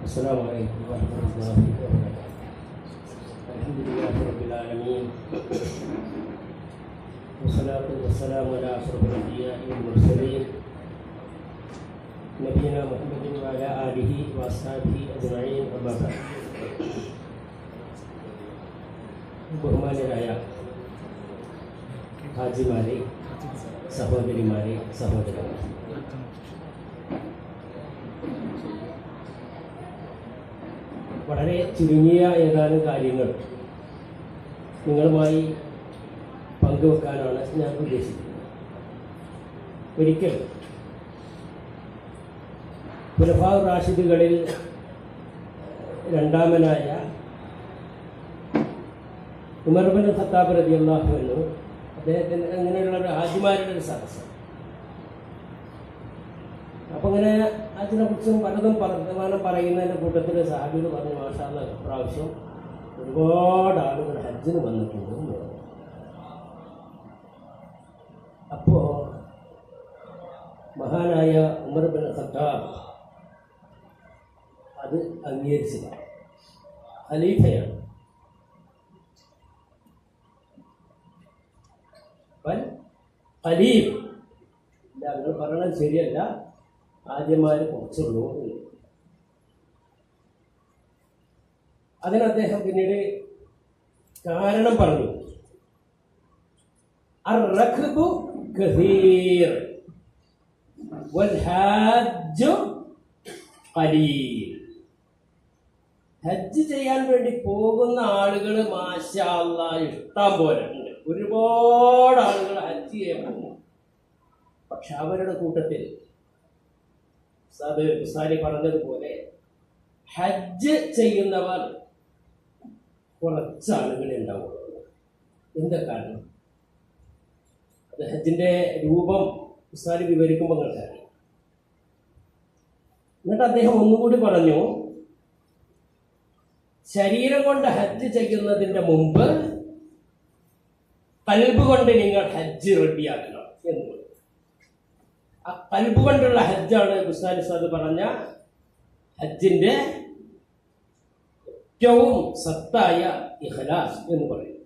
السلام عليكم ورحمة الله وبركاته الحمد لله رب العالمين والصلاة والسلام على أشرف الأنبياء والمرسلين نبينا محمد وعلى آله وأصحابه أجمعين أما بعد ബഹുമാനരായ ഹാജിമാരെ സഹോദരിമാരെ സഹോദരന്മാരെ വളരെ ചുരുങ്ങിയ ഏതാനും കാര്യങ്ങൾ നിങ്ങളുമായി പങ്കുവെക്കാനാണ് ഞാൻ ഉദ്ദേശിക്കുന്നത്. ഒരിക്കൽ പുലഫാ റാഷിദുകളിൽ രണ്ടാമനായ ഉമർബിൻ ഖത്താബ് റബി അള്ളാഹു അദ്ദേഹത്തിന് അങ്ങനെയുള്ള ഒരു ഹാജിമാരുടെ ഒരു സദസ്സ്. അപ്പൊ അങ്ങനെ അതിനെ കുറിച്ചും പലതും വർത്തമാനം പറയുന്നതിന്റെ കൂട്ടത്തിൽ സാബിന് പറഞ്ഞു മാഷാല്ല പ്രാവശ്യം ഒരുപാട് ആളുകൾ ഹജ്ജിന് വന്നിട്ടുണ്ട് അപ്പോ മഹാനായ ഉമർ ബിൻ ഖത്താബ് അത് അംഗീകരിച്ചില്ല ഖലീഫയാണ്. ഖലീഫ്. നിങ്ങൾ പറയണത് ശരിയല്ല. ആദ്യമാർ കുറച്ചുള്ളൂ. അതിന് അദ്ദേഹം പിന്നീട് കാരണം പറഞ്ഞു. ഹജ്ജ് ചെയ്യാൻ വേണ്ടി പോകുന്ന ആളുകൾ മാഷാല്ല ഇഷ്ടം പോലെ ഒരുപാട് ആളുകൾ ഹജ്ജ് ചെയ്യാൻ പോകുന്നു. പക്ഷെ അവരുടെ കൂട്ടത്തിൽ ഉസാരി പറഞ്ഞതുപോലെ ഹജ്ജ് ചെയ്യുന്നവർ കുറച്ച് ആളുകളെ ഉണ്ടാവുള്ളൂ. എന്താ കാരണം? അത് ഹജ്ജിന്റെ രൂപം ഉസാരി വിവരിക്കുമ്പോൾ നിങ്ങൾക്കറിയാം എന്നിട്ട് അദ്ദേഹം ഒന്നുകൂടി പറഞ്ഞു ശരീരം കൊണ്ട് ഹജ്ജ് ചെയ്യുന്നതിന്റെ മുമ്പ് കൽബ് കൊണ്ട് നിങ്ങൾ ഹജ്ജ് റെഡിയാക്കണം എന്ന്. പറഞ്ഞു. ആ പരിപ്പ് കൊണ്ടുള്ള ഹജ്ജാണ് ഗുസ്താനി സാദ് പറഞ്ഞ ഹജ്ജിന്റെ ഏറ്റവും സത്തായ ഇഹലാസ് എന്ന് പറയും.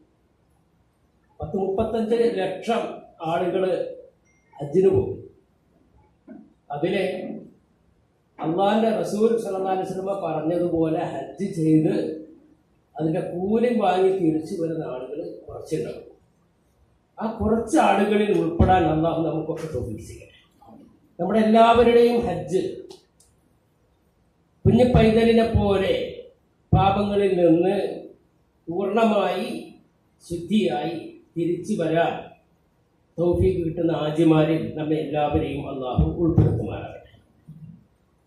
പത്ത് മുപ്പത്തഞ്ച് ലക്ഷം ആളുകൾ ഹജ്ജിന് പോകും. അതിലെ അള്ളാഹിന്റെ റസൂൽ സല്ലല്ലാഹു സിനിമ പറഞ്ഞതുപോലെ ഹജ്ജ് ചെയ്ത് അതിന്റെ കൂലി വാങ്ങി തിരിച്ചു വരുന്ന ആളുകൾ കുറച്ചുണ്ടാവും. ആ കുറച്ച് ആളുകളിൽ ഉൾപ്പെടാൻ അള്ളാഹു നമുക്കൊക്കെ തോന്നിച്ചിരിക്കട്ടെ നമ്മുടെ എല്ലാവരുടെയും ഹജ്ജ്. കുഞ്ഞു പൈതലിനെ പോലെ പാപങ്ങളിൽ നിന്ന് പൂർണമായി ശുദ്ധിയായി തിരിച്ചു വരാൻ തൗഫീഖ് കിട്ടുന്ന ആജിമാരിൽ നമ്മെ എല്ലാവരെയും അള്ളാഹു ഉൾപ്പെടുത്തുമാറാകട്ടെ.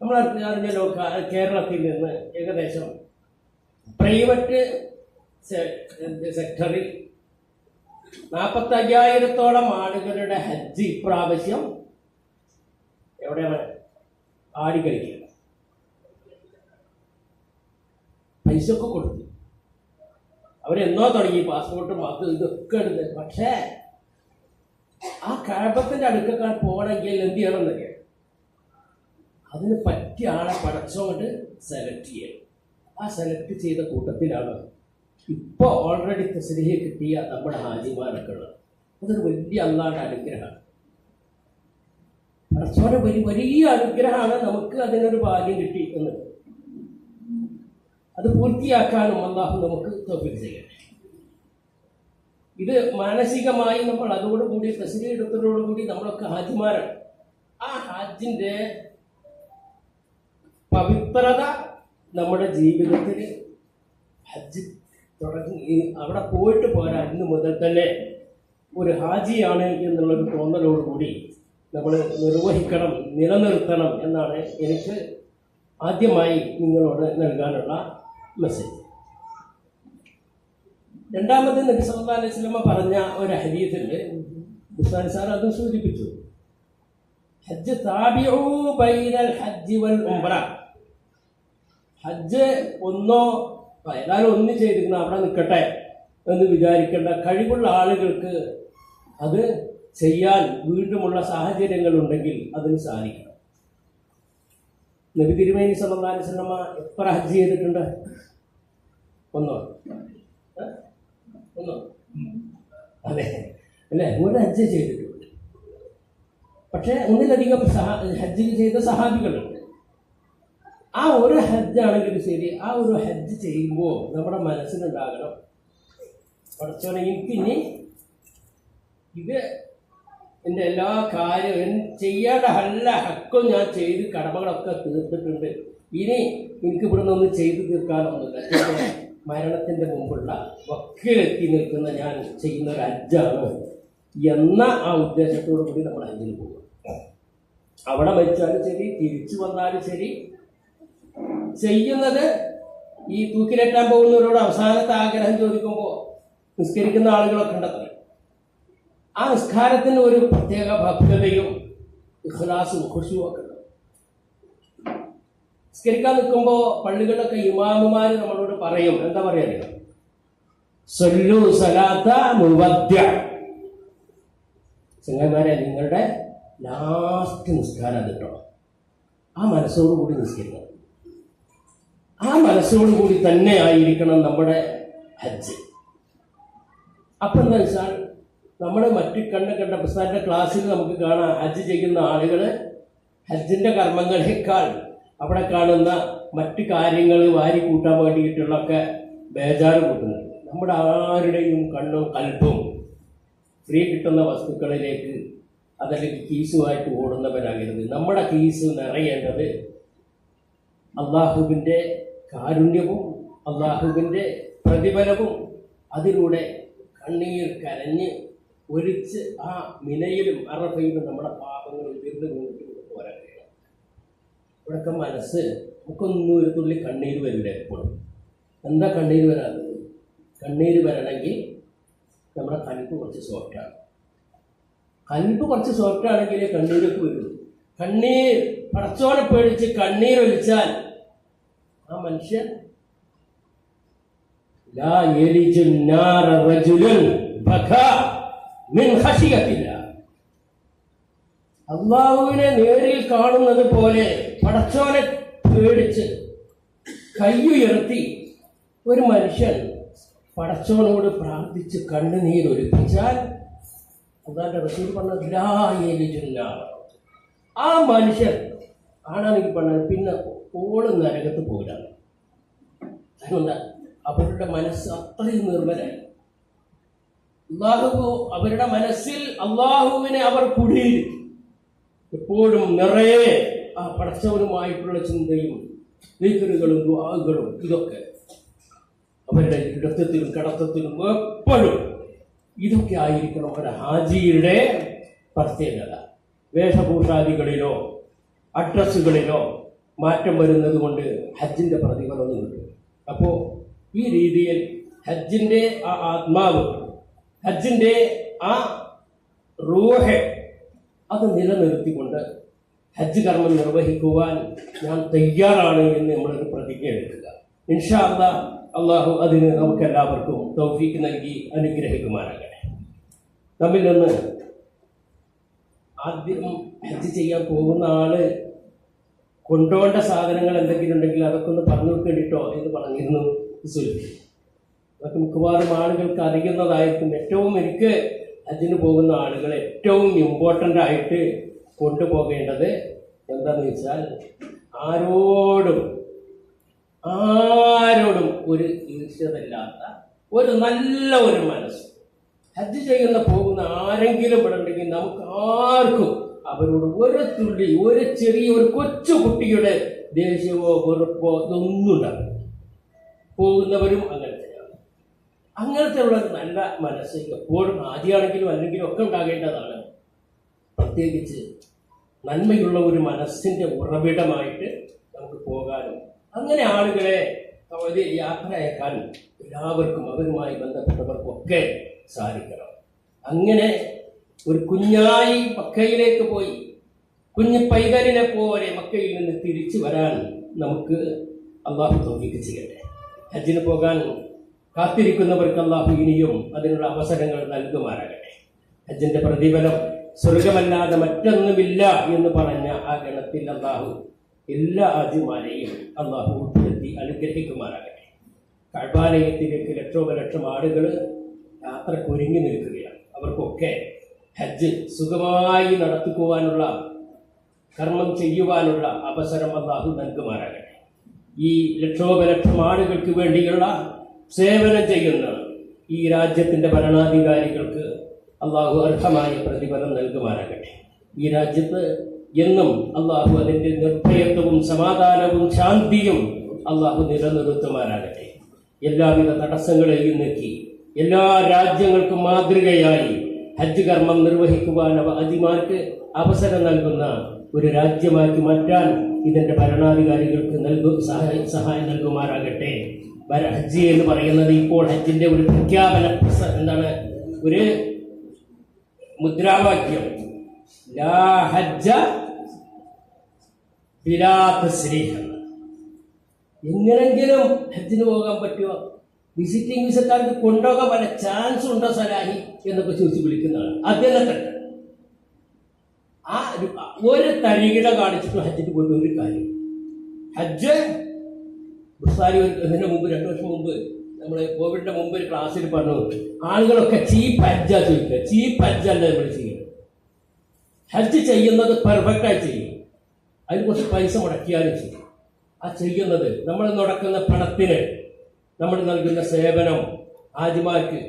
നമ്മൾ അറിഞ്ഞല്ലോ കേരളത്തിൽ നിന്ന് ഏകദേശം പ്രൈവറ്റ് സെക്ടറിൽ നാൽപ്പത്തയ്യായിരത്തോളം ആളുകളുടെ ഹജ്ജ് ഇപ്രാവശ്യം എവിടെയാണ്? ആടി പൈസ പൈസയൊക്കെ കൊടുത്തു. അവരെന്നോ തുടങ്ങി പാസ്പോർട്ടും അത് ഇതൊക്കെ എടുത്ത്. പക്ഷേ ആ കഴപ്പത്തിന്റെ അടുക്കൊക്കെ പോകണമെങ്കിൽ എന്ത് ചെയ്യണം എന്നൊക്കെ അതിന് പറ്റിയ ആളെ പടച്ചോണ്ട് സെലക്ട് ചെയ്യണം. ആ സെലക്ട് ചെയ്ത കൂട്ടത്തിലാണ് ഇപ്പോൾ ഓൾറെഡി തസ്ലിഹ കിട്ടിയ നമ്മുടെ ഹാജിമാരൊക്കെ ഉള്ളത്. അതൊരു വലിയ അള്ളാഹുടെ അനുഗ്രഹമാണ്. പടച്ചോന്റെ വലിയ വലിയ അനുഗ്രഹമാണ് നമുക്ക് അതിനൊരു ഭാഗ്യം കിട്ടി എന്നത് അത് പൂർത്തിയാക്കാനും അള്ളാഹു നമുക്ക് തോപ്പിൽ ചെയ്യട്ടെ. ഇത് മാനസികമായി നമ്മൾ അതോടുകൂടി എടുത്തതോടുകൂടി നമ്മളൊക്കെ ഹാജിമാരാണ്. ആ ഹാജിന്റെ പവിത്രത നമ്മുടെ ജീവിതത്തിൽ ഹജ്ജ് തുടങ്ങി. അവിടെ പോയിട്ട് പോരാ. ഇന്ന് മുതൽ തന്നെ ഒരു ഹാജിയാണ് എന്നുള്ളൊരു തോന്നലോടുകൂടി നമ്മൾ നിർവഹിക്കണം നിലനിർത്തണം എന്നാണ് എനിക്ക് ആദ്യമായി നിങ്ങളോട് നൽകാനുള്ള മെസ്സേജ് രണ്ടാമത് നബി അലൈഹി വസല്ലമ പറഞ്ഞ ഒരു ഹദീസിൽ ഉസ്മാൻ സാർ അത് സൂചിപ്പിച്ചു. ഹജ്ജ് താബിഉ ബൈനൽ ഹജ്ജ് വൽ ഉംറ. ഹജ്ജ് ഒന്നോ ഏതായാലും ഒന്ന് ചെയ്തിരുന്ന അവിടെ നിൽക്കട്ടെ എന്ന് വിചാരിക്കേണ്ട കഴിവുള്ള ആളുകൾക്ക് അത് ചെയ്യാൻ വീണ്ടുമുള്ള സാഹചര്യങ്ങൾ ഉണ്ടെങ്കിൽ അതിന് സാധിക്കണം. നബി തിരുമേനി സല്ലല്ലാഹു വസല്ലമ എത്ര ഹജ്ജ് ചെയ്തിട്ടുണ്ട്? ഒന്നോ? ഒന്നോ? അതെ. അല്ലേ? ഒരു ഹജ്ജ് ചെയ്തിട്ടുണ്ട്. പക്ഷേ ഒന്നിലധികം ഹജ്ജിൽ ഹജ്ജ് ചെയ്ത സഹാബികളുണ്ട്. ആ ഒരു ഹജ്ജാണെങ്കിലും ശരി ആ ഒരു ഹജ്ജ് ചെയ്യുമ്പോൾ നമ്മുടെ മനസ്സിലുണ്ടാകണം പഠിച്ചോനെ എനിക്കിനി ഇത് എന്റെ എല്ലാ കാര്യവും ചെയ്യേണ്ട എല്ലാ ഹക്കും ഞാൻ ചെയ്ത് കടമകളൊക്കെ തീർത്തിട്ടുണ്ട്. ഇനി എനിക്ക് ഇവിടെ നിന്ന് ചെയ്തു തീർക്കാനൊന്നുമില്ല. മരണത്തിന്റെ മുമ്പുള്ള വക്കിലെത്തി നിൽക്കുന്ന ഞാൻ ചെയ്യുന്ന ഒരു അജ്ജാണ് എന്ന ആ ഉദ്ദേശത്തോടു കൂടി നമ്മൾ അഞ്ചിൽ പോകും. അവിടെ മരിച്ചാലും ശരി തിരിച്ചു വന്നാലും ശരി. ചെയ്യുന്നത് ഈ തൂക്കിലേറ്റാൻ പോകുന്നവരോട് അവസാനത്തെ ആഗ്രഹം ചോദിക്കുമ്പോൾ നിസ്കരിക്കുന്ന ആളുകളൊക്കെ ഉണ്ടത്രേ. ആ നിസ്കാരത്തിന് ഒരു പ്രത്യേക ഭക്തതയും ഇഖ്ലാസും ഖുഷുവാക്കുന്നു നിസ്കരിക്കാൻ നിൽക്കുമ്പോൾ പള്ളികളിലൊക്കെ ഇമാമുമാർ നമ്മളോട് പറയും. എന്താ പറയുക സൊല്ലു സലാത്ത മുവദ്യ ചങ്ങന്മാരെ നിങ്ങളുടെ ലാസ്റ്റ് നിസ്കാരം കിട്ടണം കേട്ടോ. ആ മനസ്സോടുകൂടി നിസ്കരിക്കണം. ആ മനസ്സോടുകൂടി തന്നെ ആയിരിക്കണം നമ്മുടെ ഹജ്ജ്. അപ്പം എന്താ വെച്ചാൽ നമ്മൾ മറ്റു കണ്ണ് കണ്ട പ്രസാദിന്റെ ക്ലാസ്സിൽ നമുക്ക് കാണാം ഹജ്ജ് ചെയ്യുന്ന ആളുകൾ ഹജ്ജിന്റെ കർമ്മങ്ങളെക്കാൾ അവിടെ കാണുന്ന മറ്റു കാര്യങ്ങൾ വാരി കൂട്ടാൻ വേണ്ടിയിട്ടുള്ളൊക്കെ ബേജാറ് കൂട്ടുന്നുണ്ട് നമ്മുടെ ആരുടെയും കണ്ണും കൽപ്പും ഫ്രീ കിട്ടുന്ന വസ്തുക്കളിലേക്ക് അതല്ലെങ്കിൽ കീസുമായിട്ട് ഓടുന്നവരാകരുത്. നമ്മുടെ കീസ് നിറയേണ്ടത് അള്ളാഹുവിന്റെ കാരുണ്യവും അള്ളാഹുവിന്റെ പ്രതിഫലവും അതിലൂടെ കണ്ണീർ കരഞ്ഞ് ഒരിച്ച് ആ മിനയിലും അറഫയിലും നമ്മുടെ പാപങ്ങൾ ഉയർന്നു കൊണ്ടിട്ട് പോരാൻ കഴിയണം ഇവിടൊക്കെ മനസ്സ് നമുക്കൊന്നും ഒരു തുള്ളി കണ്ണീര് വരില്ല എപ്പോഴും. എന്താ കണ്ണീര് വരാത്തത്? കണ്ണീര് വരണമെങ്കിൽ നമ്മുടെ കൽപ്പ് കുറച്ച് സോഫ്റ്റാണ് കൽപ്പ് കുറച്ച് സോഫ്റ്റ് ആണെങ്കിൽ കണ്ണീരൊക്കെ വരും. കണ്ണീർ പടച്ചോനെ പേടിച്ച് കണ്ണീർ ഒലിച്ചാൽ ആ മനുഷ്യൻ ലാ യലിജു നാറ റജുലുൻ ഖശിയത്തില്ല അള്ളാഹുവിനെ നേരിൽ കാണുന്നത് പോലെ പടച്ചോനെ പേടിച്ച് കയ്യുയർത്തി ഒരു മനുഷ്യൻ പടച്ചോനോട് പ്രാർത്ഥിച്ച് റസൂൽ പറഞ്ഞത് ലാ യലിജു നാറ ആ മനുഷ്യൻ ആണാണെങ്കിൽ പറഞ്ഞത് പിന്നെ ഓടും നരകത്ത് പോരാണ് അവരുടെ മനസ്സ് അത്രയും നിർമ്മലായി. അള്ളാഹു അവരുടെ മനസ്സിൽ അള്ളാഹുവിനെ അവർ കുടിയിൽ എപ്പോഴും നിറയെ ആ പടച്ചവനുമായിട്ടുള്ള ചിന്തയും നീക്കലുകളും ദുആകളും ഇതൊക്കെ അവരുടെ ഇടത്തത്തിലും കടത്തത്തിലും എപ്പോഴും ഇതൊക്കെ ആയിരിക്കണം ഒരു ഹാജിയുടെ പ്രത്യേകത. വേഷഭൂഷാദികളിലോ അഡ്രസ്സുകളിലോ മാറ്റം വരുന്നത് കൊണ്ട് ഹജ്ജിന്റെ പ്രതിഫലമൊന്നും കിട്ടും. അപ്പോൾ ഈ രീതിയിൽ ഹജ്ജിന്റെ ആ ആത്മാവ് ഹജ്ജിന്റെ ആ റൂഹെ അത് നിലനിർത്തിക്കൊണ്ട് ഹജ്ജ് കർമ്മം നിർവഹിക്കുവാൻ ഞാൻ തയ്യാറാണ് എന്ന് നമ്മളൊരു പ്രതിജ്ഞ എടുക്കുക. ഇൻഷാ അല്ലാ അള്ളാഹു അതിന് നമുക്ക് എല്ലാവർക്കും തൗഫീക്ക് നൽകി അനുഗ്രഹിക്കുമാറാകട്ടെ. നമ്മിൽ നിന്ന് ആദ്യം ഹജ്ജ് ചെയ്യാൻ പോകുന്ന ആൾ കൊണ്ടുപോകേണ്ട സാധനങ്ങൾ എന്തെങ്കിലും ഉണ്ടെങ്കിൽ അതൊക്കെ ഒന്ന് പറഞ്ഞു വെക്കേണ്ടിട്ടോ എന്ന് പറഞ്ഞിരുന്നു സുൽഫി. അതൊക്കെ മിക്കവാറും ആളുകൾക്ക് അറിയുന്നതായിരിക്കും. ഏറ്റവും എനിക്ക് അതിന് പോകുന്ന ആളുകൾ ഏറ്റവും ഇമ്പോർട്ടന്റ് ആയിട്ട് കൊണ്ടുപോകേണ്ടത് എന്താണെന്ന് വെച്ചാൽ ആരോടും ആരോടും ഒരു ഈർഷ്യതയില്ലാത്ത ഒരു നല്ല ഒരു മനസ്സ്. ഹജ്ജ് ചെയ്യുന്ന പോകുന്ന ആരെങ്കിലും ഇവിടെ ഉണ്ടെങ്കിൽ നമുക്ക് ആർക്കും അവരോട് ഒരു തുള്ളി ഒരു ചെറിയ ഒരു കൊച്ചു കുട്ടിയുടെ ദേഷ്യമോ വെറുപ്പോ ഇതൊന്നും ഉണ്ടാകും പോകുന്നവരും അങ്ങനെ. അങ്ങനത്തെ ഉള്ള നല്ല മനസ്സ് എപ്പോഴും ആദ്യമാണെങ്കിലും അല്ലെങ്കിലും ഒക്കെ ഉണ്ടാകേണ്ടതാണ്. പ്രത്യേകിച്ച് നന്മയുള്ള ഒരു മനസ്സിന്റെ ഉറവിടമായിട്ട് നമുക്ക് പോകാനും അങ്ങനെ ആളുകളെ ഒരു യാത്ര എല്ലാവർക്കും അവരുമായി ബന്ധപ്പെട്ടവർക്കൊക്കെ സാധിക്കണം. അങ്ങനെ ഒരു കുഞ്ഞായി മക്കയിലേക്ക് പോയി കുഞ്ഞു പൈതലിനെ പോലെ മക്കയിൽ നിന്ന് തിരിച്ചു വരാൻ നമുക്ക് അള്ളാഹു തോന്നിക്ക് ചെയ്യട്ടെ. ഹജ്ജിന് പോകാൻ കാത്തിരിക്കുന്നവർക്ക് അള്ളാഹു ഇനിയും അതിനുള്ള അവസരങ്ങൾ നൽകുമാറാകട്ടെ. ഹജ്ജിന്റെ പ്രതിഫലം സ്വർഗമല്ലാതെ മറ്റൊന്നുമില്ല എന്ന് പറഞ്ഞ ആ ഗണത്തിൽ അള്ളാഹു എല്ലാ ആദ്യമാരെയും അള്ളാഹു ഉൾപ്പെടുത്തി അനുഗ്രഹിക്കുമാറാകട്ടെ. കഴബാലയത്തിലേക്ക് ലക്ഷോപലക്ഷം ആളുകൾ യാത്ര ഒരുങ്ങി നിൽക്കുകയാണ്. അവർക്കൊക്കെ ഹജ്ജ് സുഖമായി നടത്തിക്കുവാനുള്ള കർമ്മം ചെയ്യുവാനുള്ള അവസരം അള്ളാഹു നൽകുമാറാകട്ടെ. ഈ ലക്ഷോപലക്ഷം ആളുകൾക്ക് വേണ്ടിയുള്ള സേവനം ചെയ്യുന്ന ഈ രാജ്യത്തിന്റെ ഭരണാധികാരികൾക്ക് അള്ളാഹു അർഹമായ പ്രതിഫലം നൽകുമാറാകട്ടെ. ഈ രാജ്യത്ത് എന്നും അള്ളാഹു അതിന്റെ നിർഭയത്വവും സമാധാനവും ശാന്തിയും അള്ളാഹു നിലനിർത്തുമാറാകട്ടെ. എല്ലാവിധ തടസ്സങ്ങളെയും നീക്കി എല്ലാ രാജ്യങ്ങൾക്കും മാതൃകയായി ഹജ്ജ് കർമ്മം നിർവഹിക്കുവാൻ അതിമാർക്ക് അവസരം നൽകുന്ന ഒരു രാജ്യമാക്കി മാറ്റാൻ ഇതിന്റെ ഭരണാധികാരികൾക്ക് നൽകും സഹായ സഹായം നൽകുമാറാകട്ടെ. ഹജ്ജ് എന്ന് പറയുന്നത് ഇപ്പോൾ ഹജ്ജിന്റെ ഒരു പ്രഖ്യാപന എന്താണ്? ഒരു മുദ്രാവാക്യം. ലാ ഹജ്ജ എങ്ങനെങ്കിലും ഹജ്ജിന് പോകാൻ പറ്റുമോ? വിസിറ്റിംഗ് വിസക്കാർക്ക് കൊണ്ടുപോകാൻ പല ചാൻസ് ഉണ്ടോ സലാഹി എന്നൊക്കെ ചോദിച്ച് വിളിക്കുന്നതാണ്. അദ്ദേഹത്തെ ആ ഒരു- തരികിട കാണിച്ചിട്ട് ഹജ്ജിന് ഒരു കാര്യം. ഹജ്ജ് ബുസാരി ഇതിന് മുമ്പ് രണ്ടു വർഷം മുമ്പ് നമ്മൾ കോവിഡിന്റെ മുമ്പ് ഒരു ക്ലാസ്സിൽ പറഞ്ഞു ആളുകളൊക്കെ ചീപ്പ് അജ്ജ ചോദിക്കുക. ചീപ്പ് ഹജ്ജല്ല നമ്മൾ ചെയ്യുന്നത്. ഹജ്ജ് ചെയ്യുന്നത് പെർഫെക്റ്റ് ആയി ചെയ്യും. അതിന് കുറച്ച് പൈസ മുടക്കിയാലും ചെയ്യും ആ ചെയ്യുന്നത് നമ്മൾ നടക്കുന്ന പണത്തിന് നമ്മൾ നൽകുന്ന സേവനം ആദ്യമാർക്ക്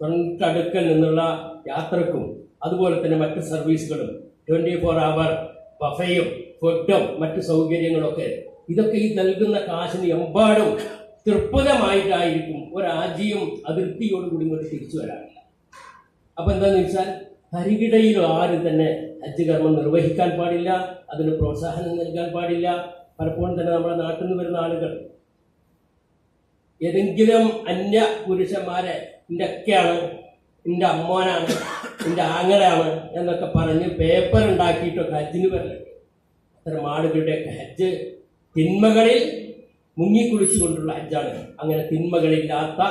തൊണ്ടടുക്കൽ നിന്നുള്ള യാത്രക്കും അതുപോലെ തന്നെ മറ്റ് സർവീസുകളും ട്വന്റി ഫോർ അവർ ബഫയും ഫുഡും മറ്റ് സൗകര്യങ്ങളൊക്കെ ഇതൊക്കെ ഈ നൽകുന്ന കാശിന് എമ്പാടും തൃപ്തമായിട്ടായിരിക്കും. ഒരാജിയും അതിർത്തിയോടുകൂടി ഇങ്ങോട്ട് തിരിച്ചു വരാറില്ല. അപ്പൊ എന്താന്ന് വെച്ചാൽ തരികിടയിൽ ആരും തന്നെ ഹജ്ജ് കർമ്മം നിർവഹിക്കാൻ പാടില്ല അതിന് പ്രോത്സാഹനം നൽകാൻ പാടില്ല. പലപ്പോഴും തന്നെ നമ്മുടെ നാട്ടിൽ നിന്ന് വരുന്ന ആളുകൾ ഏതെങ്കിലും അന്യ പുരുഷന്മാരെ എന്റെ അക്കയാണ് എന്റെ അമ്മോനാണ് എന്റെ ആങ്ങളാണ് എന്നൊക്കെ പറഞ്ഞ് പേപ്പർ ഉണ്ടാക്കിയിട്ടൊക്കെ ഹജ്ജിന് വരലുണ്ട് അത്തരം ആളുകളുടെയൊക്കെ ഹജ്ജ് തിന്മകളിൽ മുങ്ങിക്കുളിച്ചുകൊണ്ടുള്ള ഹജ്ജാണ്. അങ്ങനെ തിന്മകളില്ലാത്ത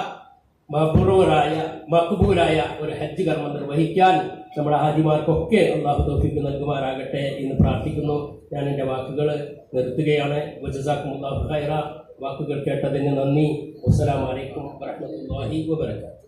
മഹബൂറായ മഹബൂരായ ഒരു ഹജ്ജ് കർമ്മം നിർവഹിക്കാൻ നമ്മുടെ ഹാജിമാർക്കൊക്കെ അള്ളാഹു തോഫിക്ക് നൽകുമാറാകട്ടെ എന്ന് പ്രാർത്ഥിക്കുന്നു. ഞാൻ എന്റെ വാക്കുകൾ നിർത്തുകയാണ്. ഖൈറ. വാക്കുകൾ കേട്ടതിന് നന്ദി. അസ്സലാമലൈക്കും വരഹമുല്ലാഹി വബർക്കാത്തു